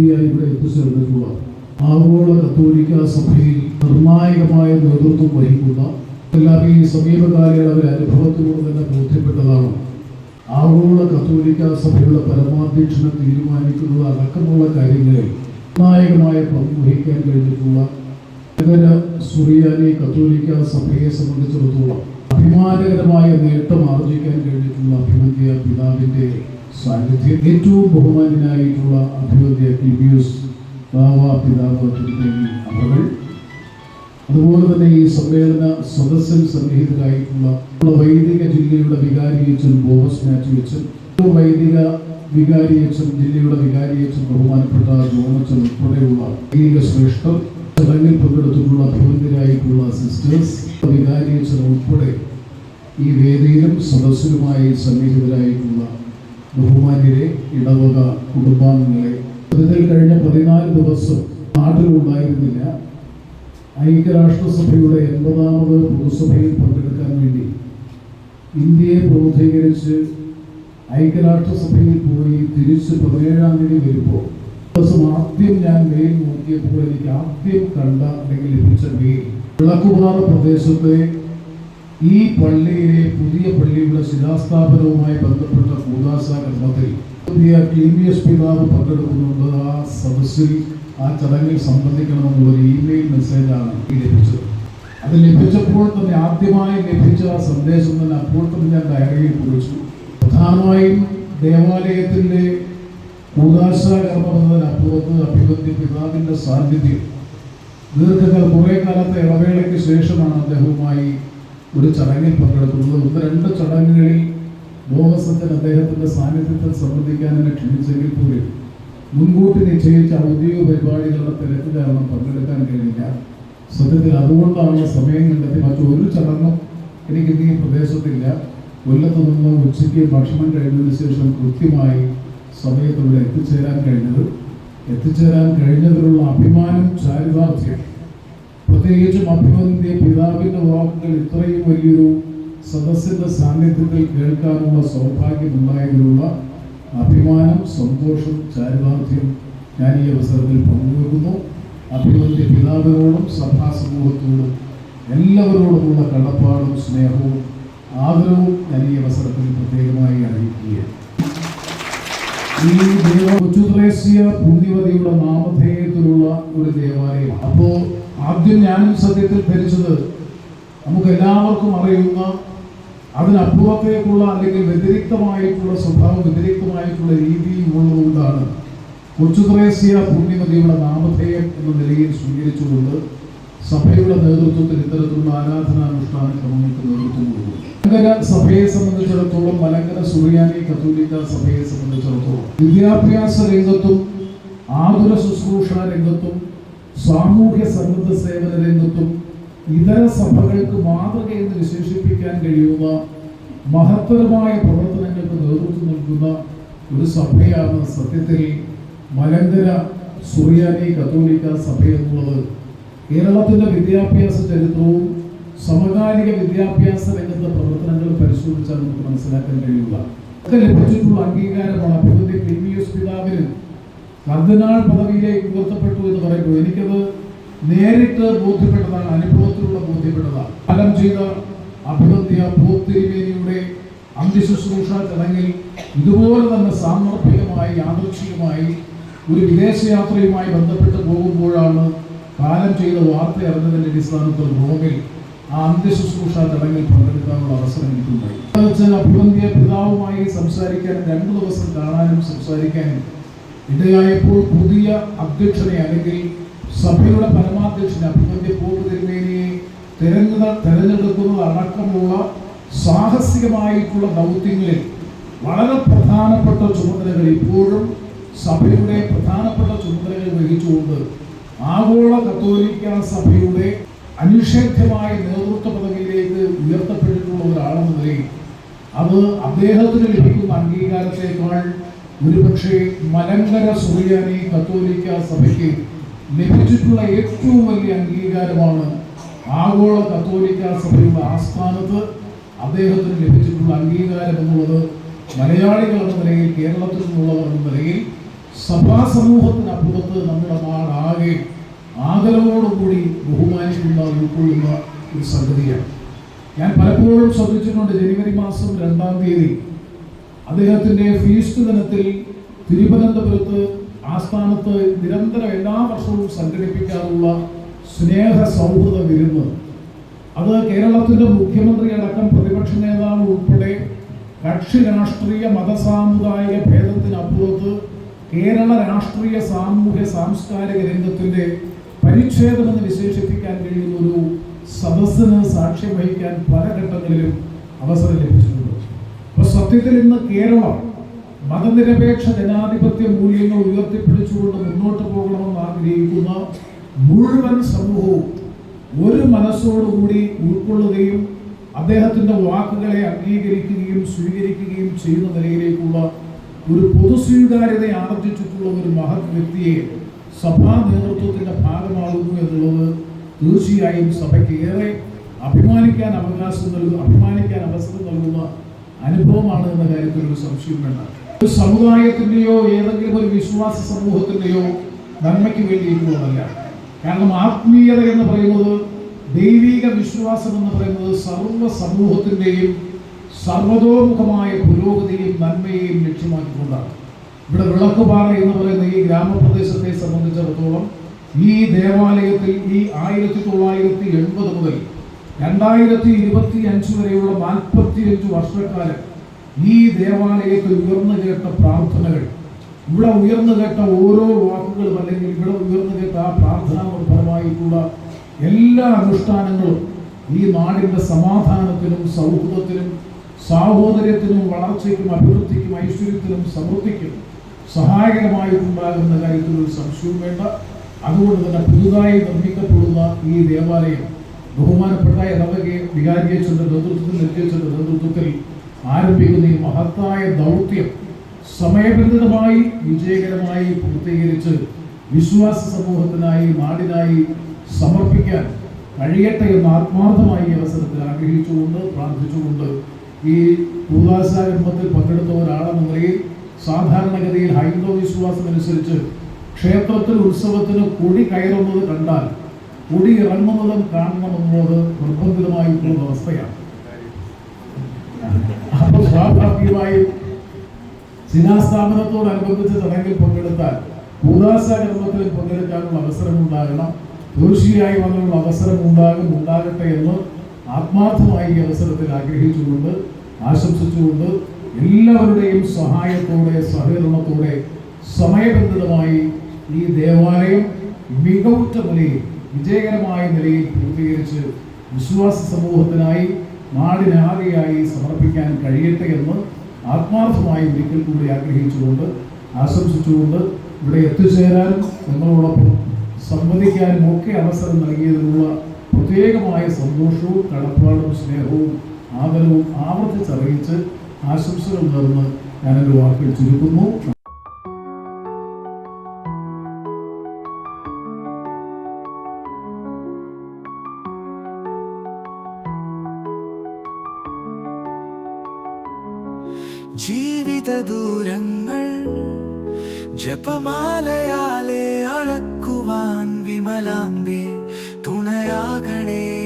അതിഥിയായി ഇവിടെ എത്തിച്ചേർന്നിട്ടുള്ള ആഗോള കത്തോലിക്ക സഭയിൽ നിർണായകമായ നേതൃത്വം വഹിക്കുന്ന എല്ലാം ഈ സമീപകാലയളവിൽ അനുഭവത്തിലൂടെ തന്നെ ബോധ്യപ്പെട്ടതാണ്. ആഗോള കത്തോലിക്ക സഭയുടെ പരമാധ്യക്ഷനെ തീരുമാനിക്കുന്നത് അടക്കമുള്ള കാര്യങ്ങളിൽ നിർണായകമായ പങ്ക് വഹിക്കാൻ കഴിഞ്ഞിട്ടുള്ള നഗര സുറിയാനി കത്തോലിക്ക സഭയെ സംബന്ധിച്ചിടത്തോളം അഭിമാനകരമായ നേട്ടം ആർജിക്കാൻ കഴിഞ്ഞിട്ടുള്ള അഭിമന്യ പിതാവിന്റെ സാന്നിധ്യം. ഏറ്റവും ബഹുമാനായിട്ടുള്ള അഭിവന്ധ്യ എസ് ബാബ പിതാവ് അവർ അതുപോലെ തന്നെ ഈ സമ്മേളന സദസ്സിൽ സന്നിഹിതരായിട്ടുള്ള വൈദിക ജില്ലയുടെ വികാരിയച്ചൻ ബോബസ് മാത്യുവച്ചൻ വൈദിക വികാരിയച്ചൻ ജില്ലയുടെ വികാരിയച്ചൻ ബഹുമാനപ്പെട്ട ജോമച്ചൻ ഉൾപ്പെടെയുള്ള വൈദിക ശ്രേഷ്ഠർ ചടങ്ങിൽ പങ്കെടുത്തിട്ടുള്ള അഭിവന്ദരായിട്ടുള്ള സിസ്റ്റേഴ്സ് വികാരിയച്ചൻ ഉൾപ്പെടെ ഈ വേദിയിലും സദസ്സിലുമായി സന്നിഹിതരായിട്ടുള്ള ബഹുമാന്യരെ ഇടവക കുടുംബാംഗങ്ങളെ ഇതിൽ കഴിഞ്ഞ പതിനാല് ദിവസം നാട്ടിലുണ്ടായിരുന്നില്ല ഐക്യരാഷ്ട്രസഭയുടെ എൺപതാമത് പൊതുസഭയിൽ പങ്കെടുക്കാൻ വേണ്ടി ഇന്ത്യയെ പ്രതിനിധീകരിച്ച് ഐക്യരാഷ്ട്രസഭയിൽ പോയി തിരിച്ച് പതിനേഴാം തീയതി വരുമ്പോൾ ദിവസം ആദ്യം ഞാൻ മെയിൽ നോക്കിയപ്പോൾ എനിക്ക് ആദ്യം കണ്ട അല്ലെങ്കിൽ ലഭിച്ച മെയിൽ വിളക്കുപാറ പ്രദേശത്തെ ഈ പള്ളിയിലെ പുതിയ പള്ളിയുടെ ശിലാസ്ഥാപനവുമായി ബന്ധപ്പെട്ട കൂതാശ കർമ്മത്തിൽ പുതിയ ക്ലീമിയസ് പിതാവ് പങ്കെടുക്കുന്നുണ്ട്. ആ സദസ്സിൽ ആ ചടങ്ങിൽ സംബന്ധിക്കണമെന്നുള്ള ഒരു ഇമെയിൽ മെസ്സേജാണ് ലഭിച്ചത്. അത് ലഭിച്ചപ്പോൾ തന്നെ ആദ്യമായി ലഭിച്ച ആ സന്ദേശം തന്നെ അപ്പോൾ തന്നെ ഞാൻ ഡയറിയിൽ കുറിച്ചു. പ്രധാനമായും ദേവാലയത്തിന്റെ കൂതാശ കർമ്മം എന്നതിനപ്പുറത്ത് അഭിവന്ധ്യ പിതാവിന്റെ സാന്നിധ്യം. ദീർഘകാല കുറേ കാലത്തെ ഇടവേളയ്ക്ക് ശേഷമാണ് അദ്ദേഹവുമായി ഒരു ചടങ്ങിൽ പങ്കെടുക്കുന്നത് ഒന്ന് രണ്ട് ചടങ്ങുകളിൽ ലോകസത്തിൽ അദ്ദേഹത്തിന്റെ സാന്നിധ്യത്തിൽ സംബന്ധിക്കാൻ എന്നെ ക്ഷണിച്ചെങ്കിൽ പോലും മുൻകൂട്ടി നിശ്ചയിച്ച ഔദ്യോഗിക പരിപാടികളുടെ തിരക്ക് കാരണം പങ്കെടുക്കാൻ കഴിഞ്ഞില്ല. സത്യത്തിൽ അതുകൊണ്ടാണ് സമയം കണ്ടെത്തി മറ്റൊരു ചടങ്ങും എനിക്ക് ഇന്ന് ഈ പ്രദേശത്തില്ല. കൊല്ലത്ത് നിന്ന് ഉച്ചയ്ക്ക് ഭക്ഷണം കഴിഞ്ഞതിന് ശേഷം കൃത്യമായി സമയത്ത് എത്തിച്ചേരാൻ കഴിഞ്ഞത്. എത്തിച്ചേരാൻ കഴിഞ്ഞതിലുള്ള അഭിമാനം ചാരിതാർത്ഥ്യം പ്രത്യേകിച്ചും അഭിമന്യ പിതാവിന്റെ വാക്കുകൾ ഇത്രയും വലിയൊരു സദസ്സിന്റെ സാന്നിധ്യത്തിൽ കേൾക്കാനുള്ള സൗഭാഗ്യം ഉണ്ടായതിലുള്ള അഭിമാനം സന്തോഷം ചാരിതാർത്ഥ്യം ഞാൻ ഈ അവസരത്തിൽ പങ്കുവെക്കുന്നു. അഭിമന്യ പിതാവിനോടും സഭാ സമൂഹത്തോടും എല്ലാവരോടുമുള്ള കടപ്പാടും സ്നേഹവും ആദരവും ഞാൻ ഈ അവസരത്തിൽ പ്രത്യേകമായി അറിയിക്കുകയാണ്. ഈ ദേവ കൊച്ചുത്രേസ്യ പുണ്യവതിയുടെ നാമധേയത്തിലുള്ള ഒരു ദേവാലയം. അപ്പോ ആദ്യം ഞാനും സത്യത്തിൽ ധരിച്ചത് നമുക്ക് എല്ലാവർക്കും അറിയുന്ന അതിനപ്പുറത്തേക്കുള്ള അല്ലെങ്കിൽ വ്യതിരിക്തമായിട്ടുള്ള സ്വഭാവം വ്യതിരിക്തമായിട്ടുള്ള രീതിയിൽ ഉള്ളതുകൊണ്ടാണ് കൊച്ചുത്രേസ്യ പുണ്യമതിയുടെ നാമധേയം എന്ന നിലയിൽ സ്വീകരിച്ചുകൊണ്ട് സഭയുടെ നേതൃത്വത്തിൽ ഇത്തരത്തിലുള്ള ആരാധനാനുഷ്ഠാന ക്രമങ്ങൾക്ക് നേതൃത്വം കൊടുക്കുന്നു മലങ്കര സഭയെ സംബന്ധിച്ചിടത്തോളം മലങ്കര സുറിയാനി കത്തോലിക്ക സഭയെ സംബന്ധിച്ചിടത്തോളം വിദ്യാഭ്യാസ രംഗത്തും ആതുര ശുശ്രൂഷ രംഗത്തും സാമൂഹ്യ സന്നദ്ധ സേവന രംഗത്തും ഇതര സഭകൾക്ക് മാതൃകയെന്ന് വിശേഷിപ്പിക്കാൻ കഴിയുന്ന മഹത്തരമായ പ്രവർത്തനങ്ങൾക്ക് നേതൃത്വം നൽകുന്ന ഒരു സഭയാണ് സത്യത്തിൽ മലങ്കര സുറിയാനി കത്തോലിക്ക സഭ എന്നുള്ളത്. കേരളത്തിന്റെ വിദ്യാഭ്യാസ ചരിത്രവും സമകാലിക വിദ്യാഭ്യാസ രംഗത്തെ പ്രവർത്തനങ്ങൾ പരിശോധിച്ചാൽ നമുക്ക് മനസ്സിലാക്കാൻ കഴിയുക. ലഭിച്ചിട്ടുള്ള അംഗീകാരമാണ് അഭിവൃദ്ധി ക്ലിമിയസ് പിതാവിന്. കർദിനാൾ പദവിയിലേക്ക് ഉയർത്തപ്പെട്ടു എന്ന് പറയുമ്പോൾ എനിക്കത് നേരിട്ട് ബോധ്യപ്പെട്ടതാണ് അനുഭവത്തിലൂടെ ബോധ്യപ്പെട്ടതാണ്. ഫലം ചെയ്ത അഭിവന്ധ്യ പോത്തിരിമേനിയുടെ അന്ത്യശുശ്രൂഷ ചടങ്ങിൽ ഇതുപോലെ തന്നെ സാന്ദർഭികമായി യാദൃച്ഛികമായി ഒരു വിദേശയാത്രയുമായി ബന്ധപ്പെട്ട് പോകുമ്പോഴാണ് കാലം ചെയ്ത വാർത്ത അറിഞ്ഞതിന്റെ അടിസ്ഥാനത്തിൽ റോമിൽ ആ അന്ത്യശുശ്രൂഷ ചടങ്ങിൽ പങ്കെടുക്കാനുള്ള അവസരം എനിക്കുണ്ടായി. അഭിനന്ദ്യ പിതാവുമായി സംസാരിക്കാനും രണ്ടു ദിവസം കാണാനും സംസാരിക്കാനും ഇടയായപ്പോൾ പുതിയ അധ്യക്ഷനെ അല്ലെങ്കിൽ സഭയുടെ പരമാധ്യക്ഷനെ അഭിമന്യ പൂർവ തിരുമേനിയെ തിരഞ്ഞെടു തിരഞ്ഞെടുക്കുന്നത് അടക്കമുള്ള സാഹസികമായിട്ടുള്ള ദൗത്യങ്ങളിൽ വളരെ പ്രധാനപ്പെട്ട ചുമതലകൾ ഇപ്പോഴും സഭയുടെ പ്രധാനപ്പെട്ട ചുമതലകൾ വഹിച്ചുകൊണ്ട് ആഗോള കത്തോലിക്ക സഭയുടെ അനിഷേധ്യമായ നേതൃത്വ പദവിയിലേക്ക് ഉയർത്തപ്പെട്ടിട്ടുള്ള ഒരാളെന്ന നിലയിൽ അത് അദ്ദേഹത്തിന് ലഭിക്കുന്ന അംഗീകാരത്തെക്കാൾ ഒരുപക്ഷെ മലങ്കര സുറിയാനി കത്തോലിക്ക സഭയ്ക്ക് ലഭിച്ചിട്ടുള്ള ഏറ്റവും വലിയ അംഗീകാരമാണ് ആഗോള കത്തോലിക്ക സഭയുടെ ആസ്ഥാനത്ത് അദ്ദേഹത്തിന് ലഭിച്ചിട്ടുള്ള അംഗീകാരം എന്നുള്ളത് മലയാളികൾ എന്ന നിലയിൽ കേരളത്തിൽ നിന്നുള്ളവർ എന്ന നിലയിൽ സഭാ സമൂഹത്തിനപ്പുറത്ത് നമ്മുടെ നാടാകെ ആദരവോടുകൂടി ബഹുമാനിക്കുന്ന ഉൾക്കൊള്ളുന്ന ഒരു സംഗതിയാണ്. ഞാൻ പലപ്പോഴും ശ്രദ്ധിച്ചിട്ടുണ്ട് ജനുവരി മാസം രണ്ടാം തീയതി അദ്ദേഹത്തിന്റെ ഫീസ്റ്റ് ദിനത്തിൽ തിരുവനന്തപുരത്ത് ആസ്ഥാനത്ത് നിരന്തരം എല്ലാ വർഷവും സംഘടിപ്പിക്കാറുള്ള സ്നേഹ സൗഹൃദ വിരുന്ന്. അത് കേരളത്തിന്റെ മുഖ്യമന്ത്രി അടക്കം പ്രതിപക്ഷ നേതാവ് ഉൾപ്പെടെ കക്ഷി രാഷ്ട്രീയ മതസാമുദായിക ഭേദത്തിനപ്പുറത്ത് കേരള രാഷ്ട്രീയ സാമൂഹ്യ സാംസ്കാരിക രംഗത്തിന്റെ പരിച്ഛേദമെന്ന് വിശേഷിപ്പിക്കാൻ കഴിയുന്ന ഒരു സദസ്സിന് സാക്ഷ്യം വഹിക്കാൻ പല ഘട്ടങ്ങളിലും അവസരം അപ്പൊ സത്യത്തിൽ ഇന്ന് കേരളം മതനിരപേക്ഷ ജനാധിപത്യ മൂല്യങ്ങൾ ഉയർത്തിപ്പിടിച്ചുകൊണ്ട് മുന്നോട്ട് പോകണമെന്ന് ആഗ്രഹിക്കുന്ന മുഴുവൻ സമൂഹവും ഒരു മനസ്സോടുകൂടി ഉൾക്കൊള്ളുകയും അദ്ദേഹത്തിന്റെ വാക്കുകളെ അംഗീകരിക്കുകയും സ്വീകരിക്കുകയും ചെയ്യുന്ന നിലയിലേക്കുള്ള ഒരു പൊതു സ്വീകാര്യത ആർജിച്ചിട്ടുള്ള ഒരു മഹത് വ്യക്തിയെ സഭാ നേതൃത്വത്തിന്റെ ഭാഗമാകുന്നു എന്നുള്ളത് തീർച്ചയായും സഭയ്ക്ക് ഏറെ അഭിമാനിക്കാൻ അവകാശം നൽകുന്ന അഭിമാനിക്കാൻ അവസരം നൽകുന്ന അനുഭവമാണ് എന്ന കാര്യത്തിൽ ഒരു സംശയം വേണ്ട. ഒരു സമുദായത്തിന്റെയോ ഏതെങ്കിലും ഒരു വിശ്വാസ സമൂഹത്തിന്റെയോ നന്മയ്ക്ക് വേണ്ടിയിട്ടുള്ളതല്ല കാരണം ആത്മീയത എന്ന് പറയുന്നത് ദൈവിക വിശ്വാസം എന്ന് പറയുന്നത് സർവ സമൂഹത്തിന്റെയും സർവതോമുഖമായ പുരോഗതിയും നന്മയെയും ലക്ഷ്യമാക്കിക്കൊണ്ടാണ്. ഇവിടെ വിളക്കുപാറ എന്ന് പറയുന്ന ഈ ഗ്രാമപ്രദേശത്തെ സംബന്ധിച്ചിടത്തോളം ഈ ദേവാലയത്തിൽ ഈ ആയിരത്തി തൊള്ളായിരത്തി എൺപത് മുതൽ രണ്ടായിരത്തി ഇരുപത്തി അഞ്ച് വരെയുള്ള നാൽപ്പത്തിയഞ്ച് വർഷക്കാലം ഈ ദേവാലയത്തിൽ ഉയർന്നു കേട്ട പ്രാർത്ഥനകൾ. ഇവിടെ ഉയർന്നു കേട്ട ഓരോ വാക്കുകളും അല്ലെങ്കിൽ ഇവിടെ ഉയർന്നു കേട്ട ആ പ്രാർത്ഥനാ നിർഭരമായിട്ടുള്ള എല്ലാ അനുഷ്ഠാനങ്ങളും ഈ നാടിന്റെ സമാധാനത്തിനും സൗഹൃദത്തിനും സാഹോദര്യത്തിനും വളർച്ചയ്ക്കും അഭിവൃദ്ധിക്കും ഐശ്വര്യത്തിനും സമൃദ്ധിക്കും സഹായകരമായിട്ടുണ്ടാകുന്ന കാര്യത്തിൽ ഒരു സംശയവും വേണ്ട. അതുകൊണ്ട് തന്നെ പുതുതായി നിർമ്മിക്കപ്പെടുന്ന ഈ ദേവാലയം ബഹുമാനപ്പെട്ട ഇടവകെ വികാരിയച്ചന്റെ നേതൃത്വത്തിൽ നിർദ്ദേശിച്ചന്റെ നേതൃത്വത്തിൽ ആരംഭിക്കുന്ന ഈ മഹത്തായ ദൗത്യം സമയബന്ധിതമായി വിജയകരമായി പൂർത്തീകരിച്ച് വിശ്വാസ സമൂഹത്തിനായി നാടിനായി സമർപ്പിക്കാൻ കഴിയട്ടെ എന്ന് ആത്മാർത്ഥമായി ഈ അവസരത്തിൽ ആഗ്രഹിച്ചുകൊണ്ട് പ്രാർത്ഥിച്ചുകൊണ്ട് ഈ ഭൂതാശാകർമ്മത്തിൽ പങ്കെടുത്ത ഒരാളെന്ന നിലയിൽ സാധാരണഗതിയിൽ ഹൈന്ദവ വിശ്വാസം അനുസരിച്ച് ക്ഷേത്രത്തിൽ ഉത്സവത്തിന് കൊടി കയറുന്നത് കണ്ടാൽ കൊടി ഇറങ്ങുന്നതും കാണണമെന്നുള്ളത് നിർബന്ധിതമായിട്ടുള്ള അവസ്ഥയാണ്. അപ്പോൾ സ്വാഭാവികമായും ശിലാസ്ഥാപനത്തോടനുബന്ധിച്ച് ചടങ്ങിൽ പങ്കെടുത്താൽ കൂതാശ കർമ്മത്തിൽ പങ്കെടുക്കാനുള്ള അവസരം ഉണ്ടാകണം തീർച്ചയായും അതിനുള്ള അവസരം ഉണ്ടാകും ഉണ്ടാകട്ടെ എന്ന് ആത്മാർത്ഥമായി ഈ അവസരത്തിൽ ആഗ്രഹിച്ചുകൊണ്ട് ആശംസിച്ചുകൊണ്ട് എല്ലാവരുടെയും സഹായത്തോടെ സഹകരണത്തോടെ സമയബന്ധിതമായി ഈ ദേവാലയം മികവുറ്റ നിലയിൽ വിജയകരമായ നിലയിൽ പൂർത്തീകരിച്ച് വിശ്വാസ സമൂഹത്തിനായി നാടിനാകെയായി സമർപ്പിക്കാൻ കഴിയട്ടെ എന്ന് ആത്മാർത്ഥമായി ഒരിക്കൽ കൂടി ആഗ്രഹിച്ചുകൊണ്ട് ആശംസിച്ചുകൊണ്ട് ഇവിടെ എത്തിച്ചേരാനും നിങ്ങളോടൊപ്പം സംവദിക്കാനും ഒക്കെ അവസരം നൽകിയതിനുള്ള പ്രത്യേകമായ സന്തോഷവും കടപ്പാടും സ്നേഹവും ആദരവും ആവർത്തിച്ചറിയിച്ച് ആശംസകൾ നേർന്ന് ഞാനെന്റെ വാക്കുകൾ ചുരുക്കുന്നു. ജീവിത ദൂരങ്ങൾ ജപമാലയാലെ അളക്കുവാൻ വിമലാംബി തുണയാകണേ.